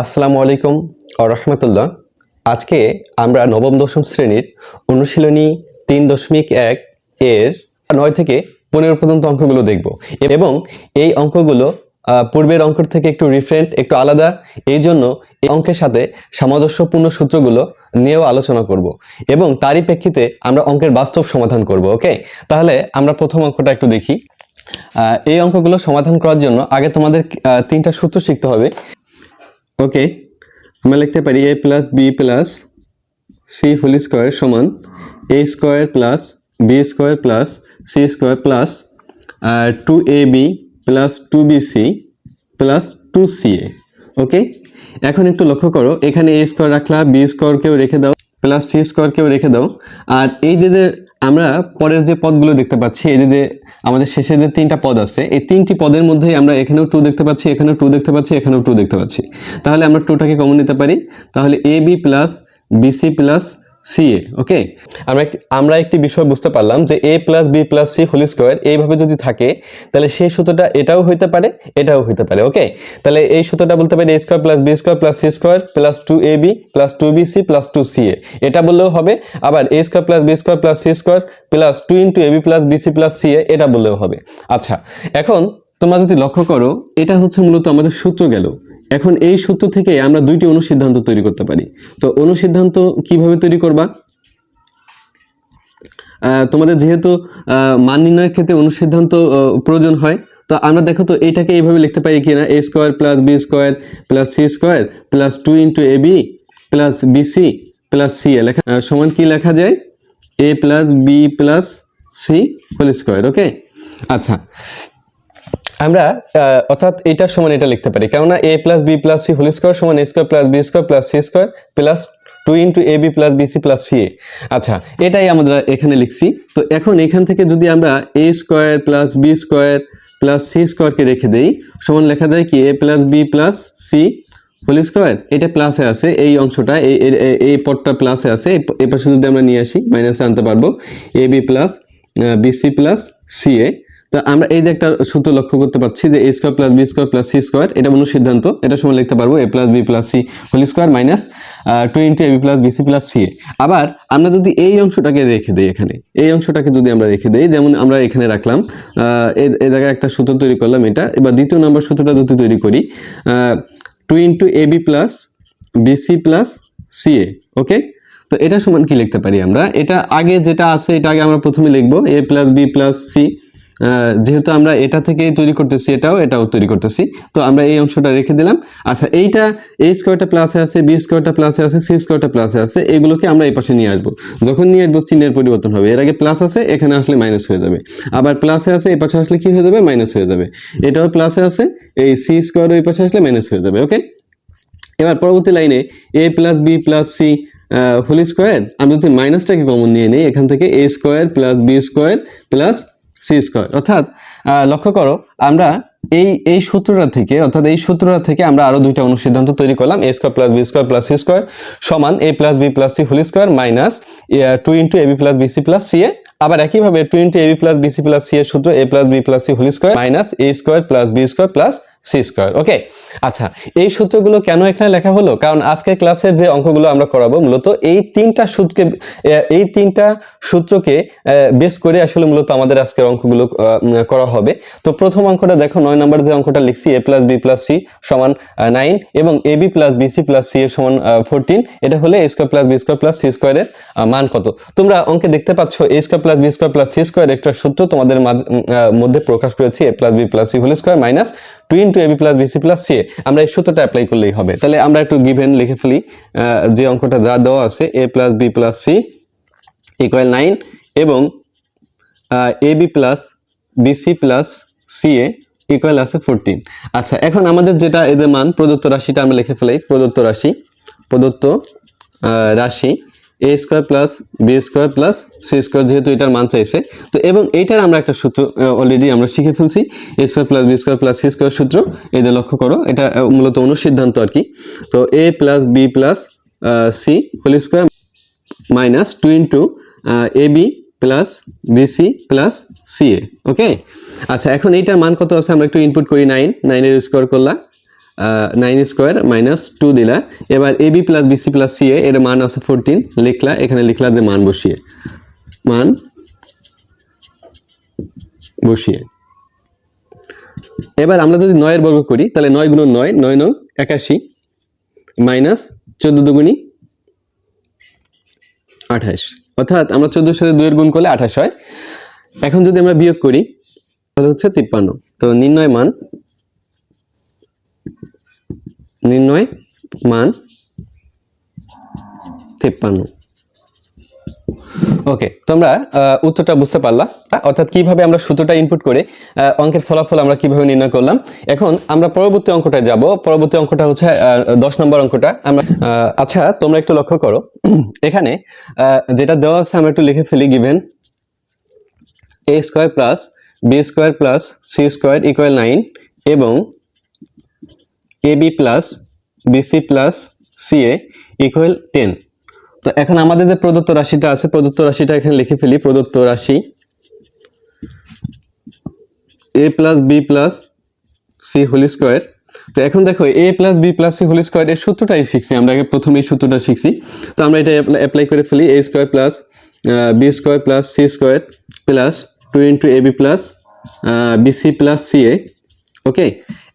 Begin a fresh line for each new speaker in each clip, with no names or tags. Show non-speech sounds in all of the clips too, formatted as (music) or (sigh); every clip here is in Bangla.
আসসালামু আলাইকুম রহমতুল্লাহ। আজকে আমরা নবম দশম শ্রেণির অনুশীলনী তিন দশমিক এক এর নয় থেকে পনেরো পর্যন্ত অঙ্কগুলো দেখব। এবং এই অঙ্কগুলো পূর্বের অঙ্কের থেকে একটু ডিফারেন্ট একটু আলাদা, এই জন্য এই অঙ্কের সাথে সামঞ্জস্যপূর্ণ সূত্রগুলো নিয়েও আলোচনা করব। এবং তারই প্রেক্ষিতে আমরা অঙ্কের বাস্তব সমাধান করব, ওকে? তাহলে আমরা প্রথম অঙ্কটা একটু দেখি। এই অঙ্কগুলো সমাধান করার জন্য আগে তোমাদের তিনটা সূত্র শিখতে হবে। ওকে, আমরা লিখতে পারি A plus B plus C whole square সমান A square plus B square plus C square plus two A B plus two B C plus two C A okay? এখন একটু লক্ষ্য করো, এখানে এ স্কোয়ার রাখলা বি স্কোয়ারকেও রেখে দাও প্লাস সি স্কোয়ারকেও রেখে দাও, আর এই যে আমরা পরের যে পদগুলো দেখতে পাচ্ছি, এই যে আমাদের শেষে যে তিনটা পদ আছে, এই তিনটি পদের মধ্যেই আমরা এখানেও টু দেখতে পাচ্ছি, এখানেও টু দেখতে পাচ্ছি, এখানেও টু দেখতে পাচ্ছি। তাহলে আমরা টুটাকে কমন নিতে পারি। তাহলে A B plus B C plus C A okay আমরা একটি আমরা একটি বিষয় বুঝতে পারলাম যে A plus B plus C whole square এইভাবে যদি থাকে, তাহলে সেই সূত্রটা এটাও হইতে পারে, এটাও হইতে পারে ওকে তাহলে এই সূত্রটা বলতে পারি A square plus B square plus C square plus two A B plus two B C plus two C A এটা বললেও হবে, আবার A square plus B square plus C square plus two into A B plus B C plus C A এটা বললেও হবে। আচ্ছা এখন তোমরা যদি লক্ষ্য করো, এটা হচ্ছে মূলত আমাদের সূত্র গেল। এখন এই সূত্র থেকে আমরা দুইটি অনুসিদ্ধান্ত তৈরি করতে পারি। তো অনুসিদ্ধান্ত কীভাবে তৈরি করবা? তোমাদের যেহেতু মান নির্ণয়ের ক্ষেত্রে অনুসিদ্ধান্ত প্রয়োজন হয়, তো আমরা দেখো তো এইটাকে এইভাবে লিখতে পারি কিনা। A square plus B square plus C square plus two into A B plus B C plus C লেখা সমান কি লেখা যায়? A plus B plus C whole square okay আচ্ছা। আমরা অর্থাৎ এটার সমান এটা লিখতে পারি। কেননা A plus B plus C whole square সমান A square plus B square plus C square plus two into A B plus B C plus C A আচ্ছা এটাই আমরা এখানে লিখছি। তো এখন এখান থেকে যদি আমরা A square plus B square plus C স্কোয়ারকে রেখে দেই, সমান লেখা যায় কি? A plus B plus C whole square এটা প্লাসে আছে, এই অংশটা, এই এই প্লাসে আছে। এই পাশে যদি আমরা নিয়ে আসি মাইনাসে আনতে পারব A B plus B C plus C A তো আমরা এই যে একটা সূত্র লক্ষ্য করতে পারছি যে A square plus B square plus C square এটা কোনো সিদ্ধান্ত। এটা সময় লিখতে পারব A plus B plus C whole square minus two into A B plus B C plus C A আবার আমরা যদি এই অংশটাকে রেখে দিই এখানে এই অংশটাকে যদি আমরা রেখে দিই যেমন আমরা এখানে রাখলাম আহ, এ এ জায়গায় একটা সূত্র তৈরি করলাম এটা এবার দ্বিতীয় নম্বর সূত্রটা যদি তৈরি করি two into A B plus B C plus C A okay তো এটা সমান কি লিখতে পারি আমরা? এটা আগে যেটা আছে এটা আগে আমরা প্রথমে লিখব A plus B plus C যেহেতু আমরা এটা থেকেই তৈরি করতেছি, এটাও এটাও তৈরি করতেছি। তো আমরা এই অংশটা রেখে দিলাম। আচ্ছা এইটা এ স্কোয়ারটা প্লাসে আছে বি স্কোয়ারটা প্লাসে আছে সি স্কোয়ারটা প্লাসে আছে, এগুলোকে আমরা এই পাশে নিয়ে আসব। যখন নিয়ে আসব, চিহ্নের পরিবর্তন হবে। এর আগে প্লাস আছে, এখানে আসলে মাইনাস হয়ে যাবে। আবার প্লাসে আছে, এই পাশে আসলে কি হয়ে যাবে? মাইনাস হয়ে যাবে। এটাও প্লাসে আছে, এই সি স্কোয়ার ওই পাশে আসলে মাইনাস হয়ে যাবে ওকে এবার পরবর্তী লাইনে A plus B plus C whole square আমি যদি মাইনাসটাকে কমন নিয়ে নিই, এখান থেকে A square plus B square plus C square অর্থাৎ লক্ষ্য করো, আমরা এই এই সূত্রটা থেকে, অর্থাৎ এই সূত্রটা থেকে আমরা আরও দুইটা অনুসিদ্ধান্ত তৈরি করলাম A square plus B square plus C square সমান A plus B plus C whole square minus two into A B plus B C plus C A. আবার একইভাবে two into A B plus B C plus C এর সূত্র A plus B plus C whole square minus A square plus B square plus C square okay আচ্ছা এই সূত্রগুলো কেন এখানে লেখা হলো? কারণ আজকের ক্লাসের যে অঙ্কগুলো আমরা করাবো, মূলত এই তিনটা সূত্রকে এই তিনটা সূত্রকে বেস করে আসলে মূলত আমাদের আজকের অঙ্কগুলো করা হবে। তো প্রথম অঙ্কটা দেখো, নয় নম্বর যে অঙ্কটা লিখছি A plus B plus C সমান নাইন এবং A B plus B C plus C এর সমান ফোরটিন এটা হলে A square plus B square plus C স্কোয়ারের মান কত? তোমরা অঙ্কে দেখতে পাচ্ছ A square plus B square plus C square একটা সূত্র তোমাদের মধ্যে প্রকাশ করেছি A plus B plus C whole square minus two into A B plus B C plus C আমরা এই সূত্রটা অ্যাপ্লাই করলেই হবে। তাহলে আমরা একটু গিভেন লিখে ফেলি। যে অঙ্কটা যা দেওয়া আছে A plus B plus C equal nine এবং A B plus B C plus C A equal আছে ফোরটিন আচ্ছা এখন আমাদের যেটা এদের মান, প্রদত্ত রাশিটা আমরা লিখে ফেলাই প্রদত্ত রাশি প্রদত্ত রাশি। A square plus B square plus C square যেহেতু এটার মান চাইছে। তো এবং এইটার আমরা একটা সূত্র অলরেডি আমরা শিখে ফেলছি। A square plus b square plus c square সূত্র। যে লক্ষ্য করো, এটা মূলত অনুসিদ্ধান্ত আর কি। তো a plus b plus c whole square minus two into a b plus bc plus c a okay আচ্ছা এখন এইটার মান কত আছে? আমরা একটু ইনপুট করি নাইন নাইনের স্কোয়ার করলাম। নাইন স্কোয়ার মাইনাস টু দিলা। এবার a b plus bc plus c a এর মান আছে ফোরটিন লিখলা, এখানে লিখলা যে মান বসিয়ে। মান বসিয়ে। এবার আমরা যদি নয়ের বর্গ করি, তাহলে নয় গুণ নয় নয় নং একাশি মাইনাস চোদ্দ দুগুণি আঠাশ। অর্থাৎ আমরা চোদ্দোর সাথে দুইয়ের গুণ করলে আঠাশ হয়। এখন যদি আমরা বিয়োগ করি, তাহলে হচ্ছে তিপ্পান্ন। তো নির্ণয় মান নির্ণয়, মান তিপ্পান্ন। ওকে তোমরা উত্তরটা বুঝতে পারলা। অর্থাৎ কীভাবে আমরা সূত্রটা ইনপুট করে অঙ্কের ফলাফল আমরা কীভাবে নির্ণয় করলাম। এখন আমরা পরবর্তী অঙ্কটায় যাব। পরবর্তী অঙ্কটা হচ্ছে দশ নম্বর অঙ্কটা। আমরা আচ্ছা তোমরা একটু লক্ষ্য করো। (clears throat) এখানে যেটা দেওয়া আছে, আমরা একটু লিখে ফেলি given a square plus b square plus c square equal nine এবং a b plus bc plus c a equal ten তো এখন আমাদের যে প্রদত্ত রাশিটা আছে, প্রদত্ত রাশিটা এখানে লিখে ফেলি, প্রদত্ত রাশি। A plus b plus c whole square তো এখন দেখো a plus b plus c whole square এর সূত্রটাই শিখছি, আমরা আগে প্রথমে এই সূত্রটা শিখছি। তো আমরা এটা অ্যাপ্লাই করে ফেলি a square plus b square plus c square plus two into a b plus bc plus c a okay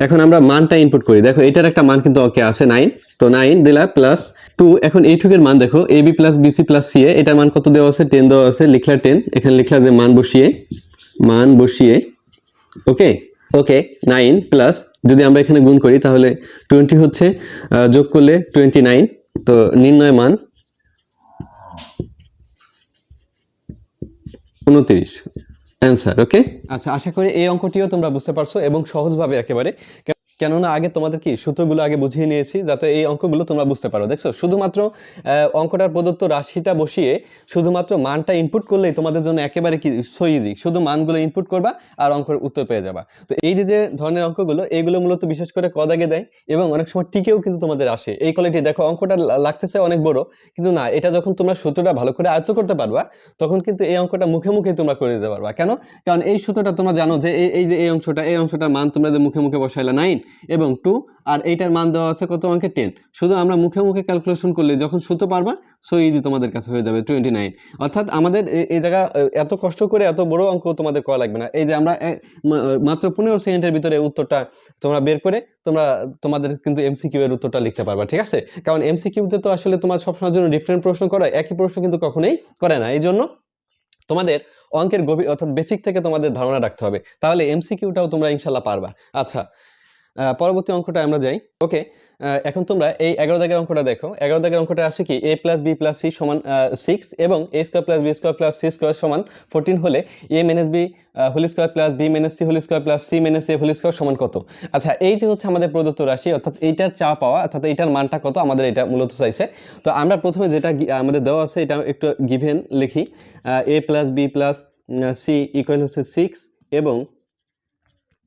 এখন আমরা মানটা ইনপুট করি। দেখো, এটার একটা মান কিন্তু ওকে আছে নাইন তো নাইন দিলা প্লাস টু এখন এইটুকের মান দেখো a b plus bc plus c এটার মান কত দেওয়া আছে? টেন দেওয়া আছে, লিখলা টেন এখানে লিখলা যে মান বসিয়ে মান বসিয়ে ওকে ওকে নাইন প্লাস যদি আমরা এখানে গুণ করি তাহলে টোয়েন্টি হচ্ছে যোগ করলে টোয়েন্টি নাইন তো নির্ণয় মান উনত্রিশ। অ্যান্সার ওকে আচ্ছা আশা করি এই অঙ্কটিও তোমরা বুঝতে পারছ এবং সহজভাবে একেবারে কেননা আগে তোমাদের কি সূত্রগুলো আগে বুঝিয়ে নিয়েছি, যাতে এই অঙ্কগুলো তোমরা বুঝতে পারো। দেখছ? শুধুমাত্র অঙ্কটার প্রদত্ত রাশিটা বসিয়ে শুধুমাত্র মানটা ইনপুট করলেই তোমাদের জন্য একেবারে কি সো ইজি শুধু মানগুলো ইনপুট করবা আর অঙ্কের উত্তর পেয়ে যাবা। তো এই যে যে ধরনের অঙ্কগুলো এইগুলো মূলত বিশেষ করে কদাগে দেয় এবং অনেক সময় টিকেও কিন্তু তোমাদের আসে। এই কোয়ালিটি দেখো, অঙ্কটা লাগতেছে অনেক বড়, কিন্তু না, এটা যখন তোমরা সূত্রটা ভালো করে আয়ত্ত করতে পারবা, তখন কিন্তু এই অঙ্কটা মুখে মুখে তোমরা করে দিতে পারবা। কেন? কারণ এই সূত্রটা তোমরা জানো যে, এই যে, এই অংশটা, এই অংশটার মান তোমরা যে মুখে মুখে বসাইলা নাইন এবং টু আর এইটার মান দেওয়া আছে কত অঙ্কে টেন শুধু আমরা মুখে মুখে ক্যালকুলেশন করলে যখন সূত্র পারবা সো ইজি তোমাদের কাছে হয়ে যাবে টোয়েন্টি নাইন অর্থাৎ আমাদের এই জায়গা এত কষ্ট করে এত বড় অঙ্ক তোমাদের করা লাগবে না। এই যে আমরা মাত্র পনেরো সেকেন্ডের ভিতরে উত্তরটা তোমরা বের করে তোমরা, তোমাদের কিন্তু এমসিকিউ এর উত্তরটা লিখতে পারবা, ঠিক আছে? কারণ এমসিকিউতে তো আসলে তোমার সবসময়ের জন্য ডিফারেন্ট প্রশ্ন করা, একই প্রশ্ন কিন্তু কখনোই করে না। এই জন্য তোমাদের অঙ্কের গভীর, অর্থাৎ বেসিক থেকে তোমাদের ধারণা রাখতে হবে। তাহলে এমসিকিউটাও তোমরা ইনশাল্লাহ পারবা। আচ্ছা পরবর্তী অঙ্কটা আমরা যাই। ওকে এখন তোমরা এই এগারো দাগের অঙ্কটা দেখো। এগারো দাগের অঙ্কটা আছে কি? A plus b plus c সমান সিক্স এবং a square plus b square plus c square সমান ফোরটিন হলে a minus b whole square plus b minus c whole square plus c minus a whole square সমান কত? আচ্ছা এই যে হচ্ছে আমাদের প্রদত্ত রাশি, অর্থাৎ এইটার চা পাওয়া, অর্থাৎ এইটার মানটা কত, আমাদের এটা মূলত চাইছে। তো আমরা প্রথমে যেটা আমাদের দেওয়া আছে, এটা একটু গিভেন লিখি। A plus b plus c equal হচ্ছে সিক্স এবং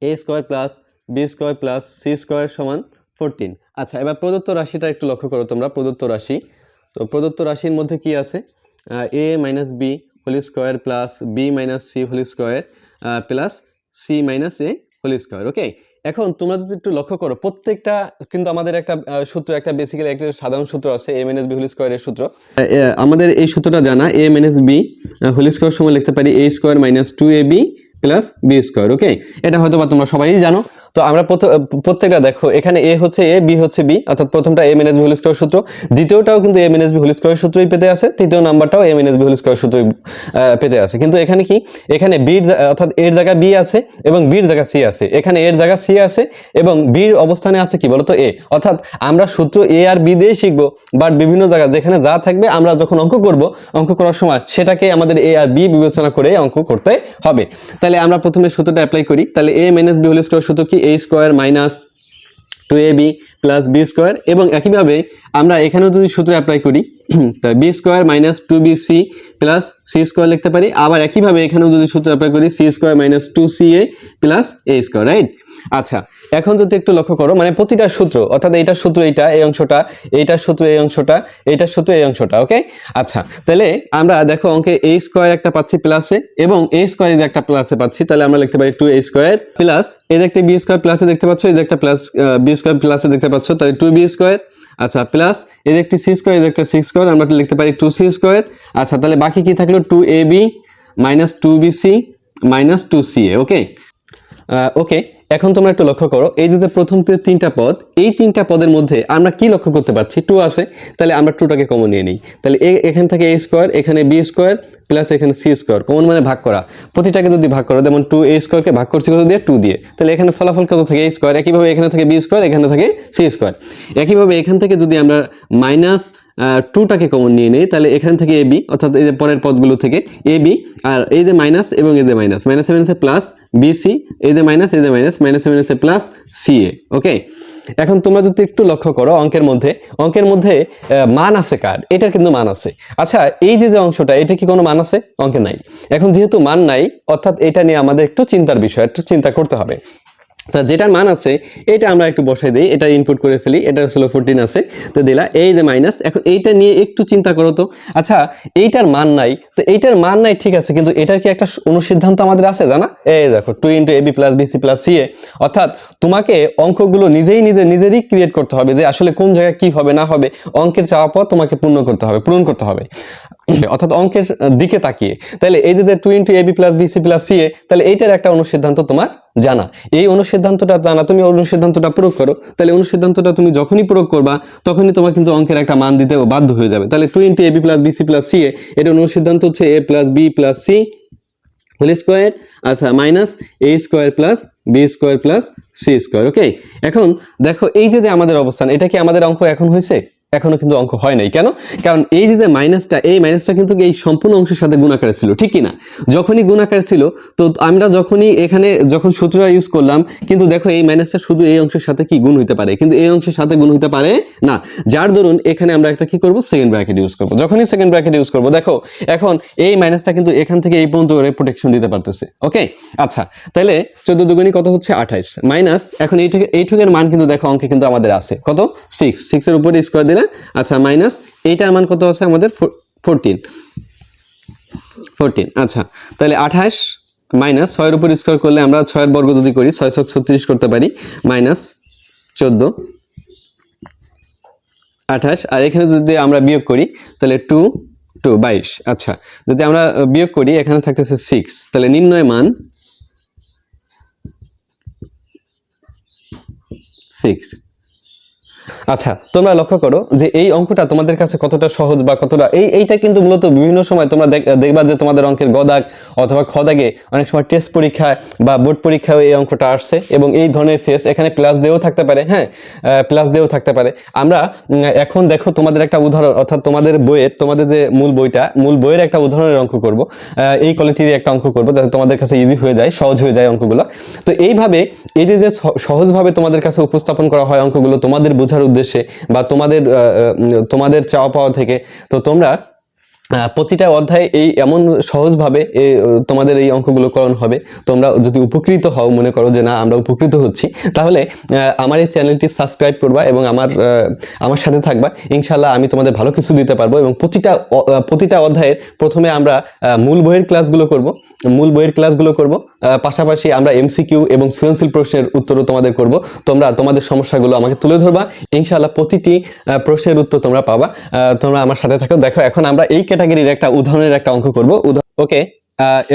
a square plus b square plus c square সমান ফোরটিন আচ্ছা এবার প্রদত্ত রাশিটা একটু লক্ষ্য করো তোমরা, প্রদত্ত রাশি। তো প্রদত্ত রাশির মধ্যে কি আছে? A minus b whole square plus b minus c whole square plus c minus a whole square okay এখন তোমরা যদি একটু লক্ষ্য করো, প্রত্যেকটা কিন্তু আমাদের একটা সূত্র, একটা বেসিক্যালি একটা সাধারণ সূত্র আছে এ মাইনাস বি হোল স্কোয়ারের সূত্র। আমাদের এই সূত্রটা জানা a minus b whole square সময় লিখতে পারি a square minus two a b plus b square okay এটা হয়তো বা তোমরা সবাই জানো। তো আমরা প্রত্যেকটা দেখো, এখানে এ হচ্ছে এ বি হচ্ছে বি অর্থাৎ প্রথমটা a minus b whole square সূত্র, দ্বিতীয়টাও কিন্তু a minus b whole square সূত্রই পেতে আছে, তৃতীয় নাম্বারটাও a minus b whole square সূত্রই পেতে আছে। কিন্তু এখানে কি? এখানে বির অর্থাৎ এর জায়গা বি আছে এবং বির জায়গা সি আছে। এখানে এর জায়গা সি আছে এবং বির অবস্থানে আছে কি বলতো এ অর্থাৎ আমরা সূত্র এ আর বি দিয়ে শিখব বাট বিভিন্ন জায়গা যেখানে যা থাকবে আমরা যখন অঙ্ক করব, অঙ্ক করার সময় সেটাকে আমাদের এ আর বি বিবেচনা করে অঙ্ক করতে হবে। তাহলে আমরা প্রথমে সূত্রটা অ্যাপ্লাই করি, তাহলে a minus b whole square সূত্র কি? A square minus two a b plus b square এবং একইভাবে আমরা এখানেও যদি সূত্র অ্যাপ্লাই করি তা b square minus two b c plus c square লিখতে পারি। আবার একইভাবে এখানেও যদি সূত্র অ্যাপ্লাই করি c square minus two c a plus a square right আচ্ছা এখন যদি একটু লক্ষ্য করো মানে প্রতিটা সূত্র, অর্থাৎ এইটা সূত্র এইটা, এই অংশটা এইটার সূত্র এই অংশটা এইটার সূত্র এই অংশটা ওকে আচ্ছা তাহলে আমরা দেখো অঙ্কে এ স্কোয়ার একটা পাচ্ছি প্লাসে এবং এ স্কোয়ার একটা প্লাসে পাচ্ছি, তাহলে আমরা লিখতে পারি টু এ স্কোয়ার প্লাস এই একটা বি স্কোয়ার প্লাসে দেখতে পাচ্ছ, এই একটা প্লাস বি স্কোয়ার প্লাসে দেখতে পাচ্ছ, তাহলে টু বি স্কোয়ার আচ্ছা প্লাস যে একটি সি স্কোয়ার যে একটা সিক্স স্কোয়ার আমরা লিখতে পারি টু সি স্কোয়ার আচ্ছা তাহলে বাকি কি থাকল? Two a b minus two b c minus two c a okay okay এখন তোমরা একটু লক্ষ্য করো, এই যে প্রথম তিনটা পদ, এই তিনটা পদের মধ্যে আমরা কি লক্ষ্য করতে পারছি? টু আছে, তাহলে আমরা টুটাকে কমন নিয়ে নিই। তাহলে এখান থেকে এ স্কোয়ার এখানে বি স্কোয়ার প্লাস এখানে সি স্কোয়ার কমন মানে ভাগ করা। প্রতিটাকে যদি ভাগ করো, যেমন টু এ স্কোয়ারকে ভাগ করছি, কত দিয়ে? টু দিয়ে। তাহলে এখানে ফলাফল কত থাকে? এ স্কোয়ার একইভাবে এখানে থেকে বি স্কোয়ার এখানে থেকে সি স্কোয়ার একইভাবে এখান থেকে যদি আমরা মাইনাস টুটাকে কমন নিয়ে নেই, তাহলে এখান থেকে এ বি অর্থাৎ এই যে পরের পদগুলো থেকে এ বি আর এই যে মাইনাস এবং এই যে মাইনাস মাইনাস মাইনাসে প্লাস বিসি এই যে মাইনাস এই যে মাইনাস মাইনাস মাইনাসে প্লাস CA ওকে এখন তোমরা যদি একটু লক্ষ্য করো অঙ্কের মধ্যে অঙ্কের মধ্যে মান আছে কার? এটার কিন্তু মান আছে। আচ্ছা এই যে যে অংশটা, এটা কি কোনো মান আছে? অঙ্কে নাই। এখন যেহেতু মান নাই, অর্থাৎ এটা নিয়ে আমাদের একটু চিন্তার বিষয়, একটু চিন্তা করতে হবে। তা যেটার মান আছে, এটা আমরা একটু বসাই দিই, এটা ইনপুট করে ফেলি, এটা আসলে ফোরটিন আছে, তো দিলা এই যে মাইনাস এখন এইটা নিয়ে একটু চিন্তা করো তো। আচ্ছা এইটার মান নাই, তো এইটার মান নাই ঠিক আছে, কিন্তু এটার কি একটা অনুসিদ্ধান্ত আমাদের আছে, জানা? এই দেখো two into ab plus bc plus c a অর্থাৎ তোমাকে অঙ্কগুলো নিজেই নিজে নিজেরই ক্রিয়েট করতে হবে যে আসলে কোন জায়গায় কি হবে, না হবে, অঙ্কের চাওয়া পর তোমাকে পূর্ণ করতে হবে, পূরণ করতে হবে। (laughs) অর্থাৎ অঙ্কের দিকে তাকিয়ে। তাহলে এই যে two into ab plus bc plus c a তাহলে এইটার একটা অনুসিদ্ধান্ত তোমার জানা। এই অনুসিদ্ধান্তটা জানা, তুমি অনুসিদ্ধান্তটা প্রয়োগ করো। তাহলে অনুসিদ্ধান্তটা তুমি যখনই প্রয়োগ করবা, তখনই তোমার কিন্তু অঙ্কের একটা মান দিতে বাধ্য হয়ে যাবে। তাহলে two into ab plus bc plus c a এটা অনুসিদ্ধান্ত হচ্ছে a plus b plus c whole square আচ্ছা minus a square plus b square plus c square okay এখন দেখো, এই যে আমাদের অবস্থান, এটা কি আমাদের অঙ্ক এখন হয়েছে? এখনও কিন্তু অঙ্ক হয় নাই। কেন? কারণ এই যে মাইনাসটা, এই মাইনাসটা কিন্তু এই সম্পূর্ণ অংশের সাথে গুণাকারে ছিল, ঠিক না? যখনই গুণাকারে ছিল, তো আমরা যখনই এখানে যখন সূত্রটা ইউজ করলাম, কিন্তু দেখো এই মাইনাসটা শুধু এই অংশের সাথে কি গুণ হইতে পারে? কিন্তু এই অংশের সাথে গুণ হইতে পারে না। যার দরুন এখানে আমরা একটা কি করব? সেকেন্ড ব্র্যাকেট ইউজ করব। যখনই সেকেন্ড ব্র্যাকেট ইউজ করব, দেখো, এখন এই মাইনাসটা কিন্তু এখান থেকে এই পর্যন্ত প্রোটেকশন দিতে পারতেছে ওকে আচ্ছা তাহলে চোদ্দ দুগুণি কত হচ্ছে? আঠাইশ। মাইনাস, এখন এইটুকু এইটুকের মান কিন্তু দেখো অঙ্কে কিন্তু আমাদের আছে। কত? সিক্স সিক্সের উপরে স্কোয়ার দিলে আচ্ছা মাইনাস এইটার মান কত আছে আমাদের? ফোরটিন ফোরটিন আচ্ছা। তাহলে আঠাশ মাইনাস ছয়ের উপর স্কোয়ার করলে আমরা ছয়ের বর্গ যদি করি ছয় ছয় ছত্রিশ করতে পারি মাইনাস চোদ্দ। আঠাশ, আর এখানে যদি আমরা বিয়োগ করি, তাহলে টু টু বাইশ। আচ্ছা যদি আমরা বিয়োগ করি, এখানে থাকতেছে সিক্স তাহলে নির্ণয় মান সিক্স আচ্ছা তোমরা লক্ষ্য করো যে এই অঙ্কটা তোমাদের কাছে কতটা সহজ বা কতটা এই এইটা কিন্তু মূলত বিভিন্ন সময় তোমরা দেখবা যে তোমাদের অঙ্কের গদাগ অথবা খদাগে অনেক সময় টেস্ট পরীক্ষায় বা বোর্ড পরীক্ষায় এই অঙ্কটা আসছে এবং এই ধরনের ফেস এখানে প্লাস দিয়েও থাকতে পারে হ্যাঁ? প্লাস দিয়েও থাকতে পারে। আমরা এখন দেখো তোমাদের একটা উদাহরণ অর্থাৎ তোমাদের বইয়ের তোমাদের যে মূল বইটা, মূল বইয়ের একটা উদাহরণের অঙ্ক করব। এই কোয়ালিটির একটা অঙ্ক করব যাতে তোমাদের কাছে ইজি হয়ে যায়, সহজ হয়ে যায় অঙ্কগুলো। তো এইভাবে এই যে সহজভাবে তোমাদের কাছে উপস্থাপন করা হয় অঙ্কগুলো, তোমাদের বোঝার উদ্দেশ্যে বা তোমাদের তোমাদের চাওয়া পাওয়া থেকে, তো তোমরা প্রতিটা অধ্যায়ে এই এমন সহজভাবে তোমাদের এই অঙ্কগুলো করণ হবে। তোমরা যদি উপকৃত হও, মনে করো যে না, আমরা উপকৃত হচ্ছি, তাহলে আমার এই চ্যানেলটি সাবস্ক্রাইব করবা এবং আমার আমার সাথে থাকবা। ইনশাল্লাহ আমি তোমাদের ভালো কিছু দিতে পারব এবং প্রতিটা প্রতিটা অধ্যায়ের প্রথমে আমরা মূল বইয়ের ক্লাসগুলো করব। মূল বইয়ের ক্লাসগুলো করব। পাশাপাশি আমরা এমসিকিউ এবং সৃজনশীল প্রশ্নের উত্তরও তোমাদের করব। তোমরা তোমাদের সমস্যাগুলো আমাকে তুলে ধরবা। ইনশাআল্লাহ প্রতিটি প্রশ্নের উত্তর তোমরা পাবা। তোমরা আমার সাথে থাকো। দেখো, এখন আমরা এই ক্যাটাগরির একটা উদাহরণের একটা অঙ্ক করব। ওকে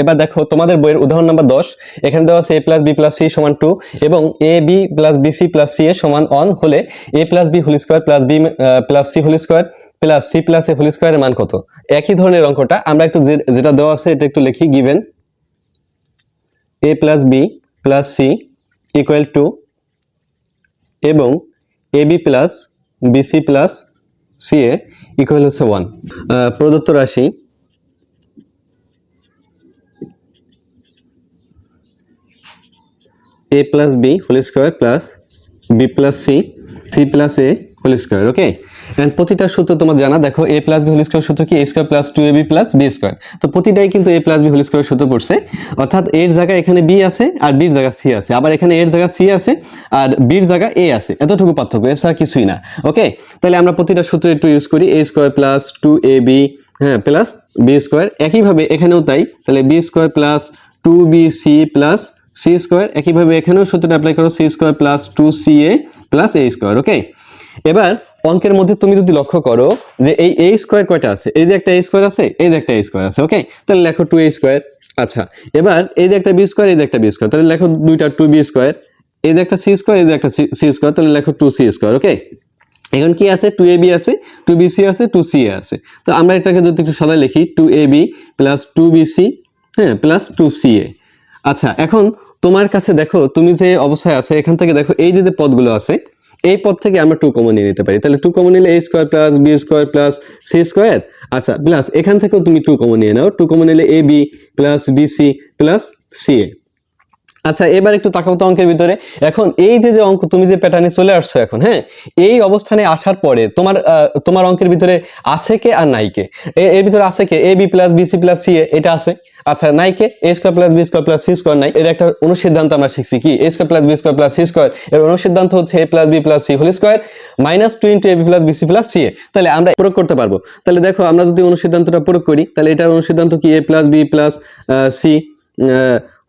এবার দেখো, তোমাদের বইয়ের উদাহরণ নাম্বার দশ। এখানে দেওয়া আছে a plus b plus c সমান টু এবং a b plus b c plus c a সমান অন হলে a plus b whole square plus b plus c whole square plus c plus a whole স্কোয়ারের মান কত? একই ধরনের অঙ্কটা। আমরা একটু যেটা দেওয়া আছে, এটা একটু লিখি given a plus b plus c equal two এবং a b plus bc plus c a equal হচ্ছে ওয়ান প্রদত্ত রাশি a plus b whole square plus b plus c c plus a whole square okay and প্রতিটা সূত্র তোমার জানা। দেখো a plus b whole square সূত্র কি? A square plus two a b plus b square তো প্রতিটাই কিন্তু a plus b whole square সূত্র পড়ছে। অর্থাৎ এর জায়গায় এখানে বি আছে আর বির জায়গা সি আছে। আবার এখানে এর জায়গা সি আছে আর বির জায়গা এ আছে। এতটুকু পার্থক্য এছাড়া কিছুই না। ওকে তাহলে আমরা প্রতিটা সূত্র একটু ইউজ করি। A square plus two a b হ্যাঁ প্লাস বি স্কোয়ার একইভাবে এখানেও তাই। তাহলে b square plus two b c plus c square একইভাবে এখানেও সূত্রটা অ্যাপ্লাই করো। C square plus two c a plus a square okay এবার অঙ্কের মধ্যে তুমি যদি লক্ষ্য করো যে এই এ স্কোয়ার কয়টা আছে? এই যে একটা এ স্কোয়ার আছে, এই যে একটা এ স্কোয়ার আছে ওকে তাহলে লেখো টু এ স্কোয়ার আচ্ছা। এবার এই যে একটা বি স্কোয়ার এই যে একটা বি স্কোয়ার তাহলে লেখো দুইটা টু বি স্কোয়ার এই যে একটা সি স্কোয়ার এই যে একটা সি স্কোয়ার তাহলে লেখো টু সি স্কোয়ার ওকে এখন কি আছে? টু এ বি আছে টু বি সি আছে টু সি এ আছে। তো আমরা এটাকে যদি একটু সাদা লিখি two a b plus two b c হ্যাঁ প্লাস টু সি এ আচ্ছা এখন তোমার কাছে দেখো, তুমি যে অবস্থায় আছে, এখান থেকে দেখো, এই যে পদগুলো আছে এই পদ থেকে আমরা টু কমন নিয়ে নিতে পারি। তাহলে টু কমন নিলে a square plus b square plus c square আচ্ছা প্লাস এখান থেকেও তুমি টু কমন নিয়ে নাও। টু কমন নিলে a b plus b c plus c a আচ্ছা এবার একটু তাকাও তো অঙ্কের ভিতরে। এখন এই যে যে অঙ্ক, তুমি যে প্যাটার্নে চলে আসছো এখন হ্যাঁ? এই অবস্থানে আসার পরে তোমার তোমার অঙ্কের ভিতরে আছে কে আর নাই কে? এর ভিতরে আছে কে? A, b plus b, c plus c এটা আছে। আচ্ছা নাই কে? A square plus b square plus c square নাই। এর একটা অনুসিদ্ধান্ত আমরা শিখছি কি? A square plus b square plus c square এর অনুসিদ্ধান্ত হচ্ছে a plus b plus c whole square minus two into a b plus b c plus c a. তাহলে আমরা প্রয়োগ করতে পারব। তাহলে দেখো, আমরা যদি অনুসিদ্ধান্তটা প্রয়োগ করি, তাহলে এটার অনুসিদ্ধান্ত কি? A plus b plus c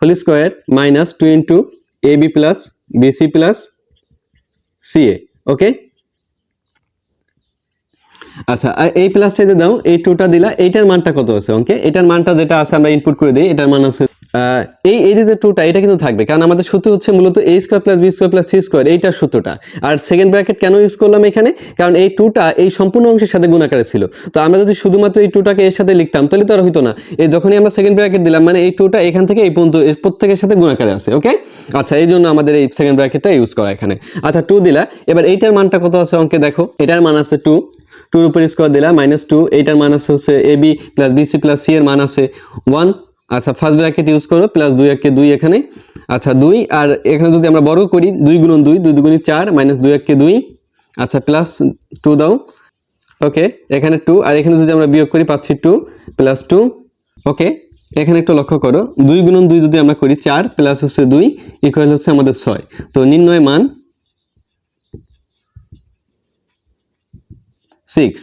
whole square minus two into a b plus bc plus c a okay আচ্ছা এই প্লাসটা যে দাও এই টুটা দিলা এইটার মানটা কত আছে ওকে এটার মানটা যেটা আছে, আমরা ইনপুট করে দিই এটার মান আছে এই এই টুটা এটা কিন্তু থাকবে। কারণ আমাদের সূত্র হচ্ছে মূলত a square plus b square plus c square এইটার সূত্রটা। আর সেকেন্ড ব্র্যাকেট কেন ইউজ করলাম এখানে? কারণ এই টুটা এই সম্পূর্ণ অংশের সাথে গুণাকারে ছিল। তো আমরা যদি শুধুমাত্র এই টুটাকে এর সাথে লিখতাম, তাহলে তো আর হইতো না। এই যখনই আমরা সেকেন্ড ব্র্যাকেট দিলাম মানে এই টুটা এখান থেকে এই পর্যন্ত প্রত্যেকের সাথে গুণাকারে আছে ওকে আচ্ছা এই জন্য আমাদের এই সেকেন্ড ব্র্যাকেটটা ইউজ করা এখানে। আচ্ছা টু দিলা। এবার এইটার মানটা কত আছে অঙ্কে? দেখো, এটার মান আছে টু টুর উপর স্কোয়ার দিলা মাইনাস টু এইটার মান আছে হচ্ছে a b plus bc plus c এর মান আছে ওয়ান আচ্ছা ফার্স্ট ব্র্যাকেট ইউজ করো প্লাস দুই একে দুই এখানে। আচ্ছা দুই, আর এখানে যদি আমরা বর্গ করি, দুই গুণন দুই দুই দুগুণি চার মাইনাস দুই একে দুই। আচ্ছা প্লাস টু দাও। ওকে এখানে টু আর এখানে যদি আমরা বিয়োগ করি, পাচ্ছি টু প্লাস টু ওকে এখানে একটু লক্ষ্য করো, দুই গুণন দুই যদি আমরা করি, চার প্লাস হচ্ছে দুই ইকুয়াল হচ্ছে আমাদের ছয়। তো নির্ণয় মান সিক্স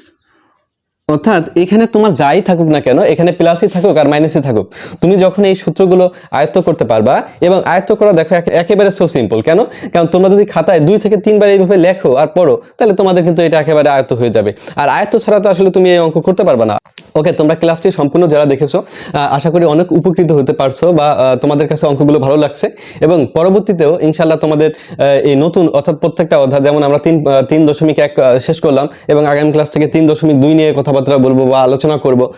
অর্থাৎ এখানে তোমার যাই থাকুক না কেন, এখানে প্লাসই থাকুক আর মাইনাসই থাকুক। তুমি যখন এই সূত্রগুলো আয়ত্ত করতে পারবা এবং আয়ত্ত করা, দেখো একেবারে সো সিম্পল কেন? কারণ তোমরা যদি খাতায় দুই থেকে তিনবার এইভাবে লেখো আর পড়ো, তাহলে তোমাদের কিন্তু এটা একেবারে আয়ত্ত হয়ে যাবে। আর আয়ত্ত ছাড়া তো আসলে তুমি এই অঙ্ক করতে পারবে না। ওকে তোমরা ক্লাসটি সম্পূর্ণ যারা দেখেছ আশা করি অনেক উপকৃত হতে পারছ বা তোমাদের কাছে অঙ্কগুলো ভালো লাগছে। এবং পরবর্তীতেও ইনশাল্লাহ তোমাদের এই নতুন অর্থাৎ প্রত্যেকটা অধ্যায়, যেমন আমরা তিন তিন দশমিক এক শেষ করলাম এবং আগামী ক্লাস থেকে তিন দশমিক দুই নিয়ে কথাবার্তা বলব বা আলোচনা করব,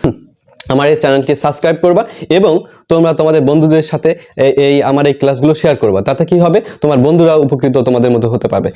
আমার এই চ্যানেলটি সাবস্ক্রাইব করবা এবং তোমরা তোমাদের বন্ধুদের সাথে এই- আমার এই ক্লাসগুলো শেয়ার করবা। তাতে কি হবে? তোমার বন্ধুরা উপকৃত তোমাদের মতো হতে পারবে।